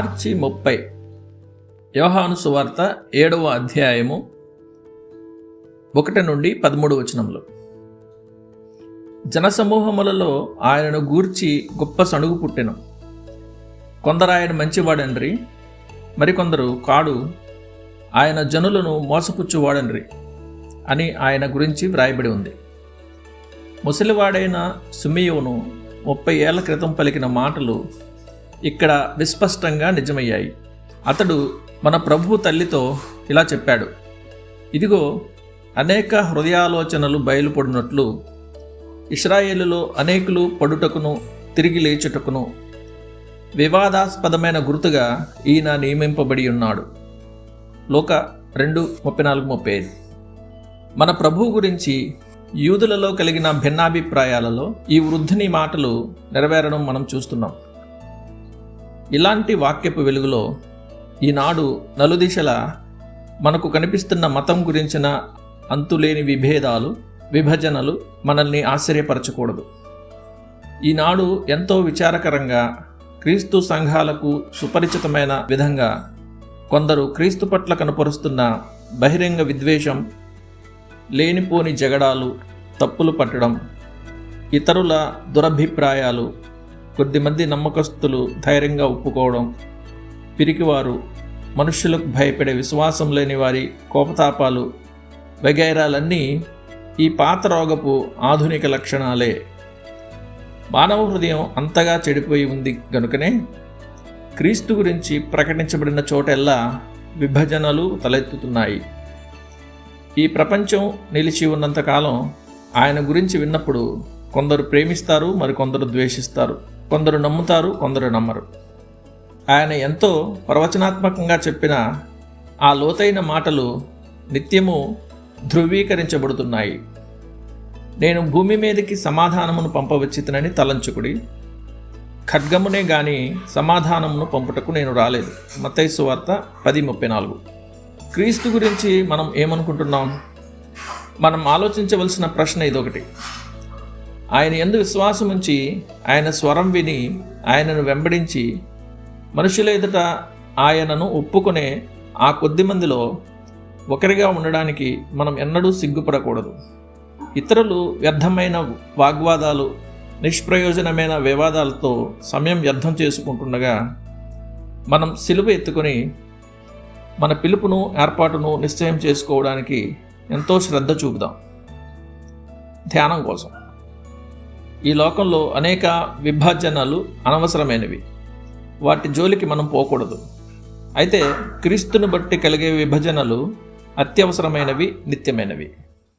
మార్చి ముప్పై. యోహాను సువార్త ఏడవ అధ్యాయము ఒకటి నుండి పదమూడు వచనములు. జనసమూహములలో ఆయనను గూర్చి గొప్ప సణుగు పుట్టెను. కొందరు ఆయన మంచివాడండ్రి మరికొందరు కాడు ఆయన జనులను మోసపుచ్చువాడండ్రి అని ఆయన గురించి వ్రాయబడి ఉంది. ముసలివాడైన సుమియోను ముప్పై ఏళ్ళ క్రితం పలికిన మాటలు ఇక్కడ విస్పష్టంగా నిజమయ్యాయి. అతడు మన ప్రభు తల్లితో ఇలా చెప్పాడు ఇదిగో అనేక హృదయాలోచనలు బయలుపడినట్లు ఇస్రాయేలులో అనేకులు పడుటకును తిరిగి లేచుటకును వివాదాస్పదమైన గుర్తుగా ఈయన నియమింపబడి ఉన్నాడు. లోక రెండు ముప్పై నాలుగు ముప్పై ఐదు. మన ప్రభువు గురించి యూదులలో కలిగిన భిన్నాభిప్రాయాలలో ఈ వృద్ధుని మాటలు నెరవేరడం మనం చూస్తున్నాం. ఇలాంటి వాక్యపు వెలుగులో ఈనాడు నలుదిశల మనకు కనిపిస్తున్న మతం గురించిన అంతులేని విభేదాలు విభజనలు మనల్ని ఆశ్చర్యపరచకూడదు. ఈనాడు ఎంతో విచారకరంగా క్రీస్తు సంఘాలకు సుపరిచితమైన విధంగా కొందరు క్రీస్తు పట్ల కనపరుస్తున్న బహిరంగ విద్వేషం లేనిపోని జగడాలు తప్పులు పట్టడం ఇతరుల దురభిప్రాయాలు కొద్దిమంది నమ్మకస్తులు ధైర్యంగా ఒప్పుకోవడం పిరికివారు మనుష్యులకు భయపడే విశ్వాసం లేని వారి కోపతాపాలు వగైరాలన్నీ ఈ పాత రోగపు ఆధునిక లక్షణాలే. మానవ హృదయం అంతగా చెడిపోయి ఉంది గనుకనే క్రీస్తు గురించి ప్రకటించబడిన చోటెల్లా విభజనలు తలెత్తుతున్నాయి. ఈ ప్రపంచం నిలిచి ఉన్నంతకాలం ఆయన గురించి విన్నప్పుడు కొందరు ప్రేమిస్తారు మరికొందరు ద్వేషిస్తారు. కొందరు నమ్ముతారు కొందరు నమ్మరు. ఆయన ఎంతో ప్రవచనాత్మకంగా చెప్పిన ఆ లోతైన మాటలు నిత్యము ధృవీకరించబడుతున్నాయి. నేను భూమి మీదకి సమాధానమును పంపవచ్చితనని తలంచుకుడి ఖడ్గమునే గాని సమాధానమును పంపుటకు నేను రాలేదు. మతైసు వార్త పది ముప్పై నాలుగు. క్రీస్తు గురించి మనం ఏమనుకుంటున్నాం? మనం ఆలోచించవలసిన ప్రశ్న ఇదొకటి. ఆయన ఎందు విశ్వాసం ఉంచి ఆయన స్వరం విని ఆయనను వెంబడించి మనుషుల ఎదుట ఆయనను ఒప్పుకునే ఆ కొద్ది మందిలో ఒకరిగా ఉండడానికి మనం ఎన్నడూ సిగ్గుపడకూడదు. ఇతరులు వ్యర్థమైన వాగ్వాదాలు నిష్ప్రయోజనమైన వివాదాలతో సమయం వ్యర్థం చేసుకుంటుండగా మనం సిలువ ఎత్తుకొని మన పిలుపును ఏర్పాటును నిశ్చయం చేసుకోవడానికి ఎంతో శ్రద్ధ చూపుదాం. ధ్యానం కోసం. ఈ లోకంలో అనేక విభజనలు అనవసరమైనవి. వాటి జోలికి మనం పోకూడదు. అయితే క్రీస్తుని బట్టి కలిగే విభజనలు అత్యవసరమైనవి నిత్యమైనవి.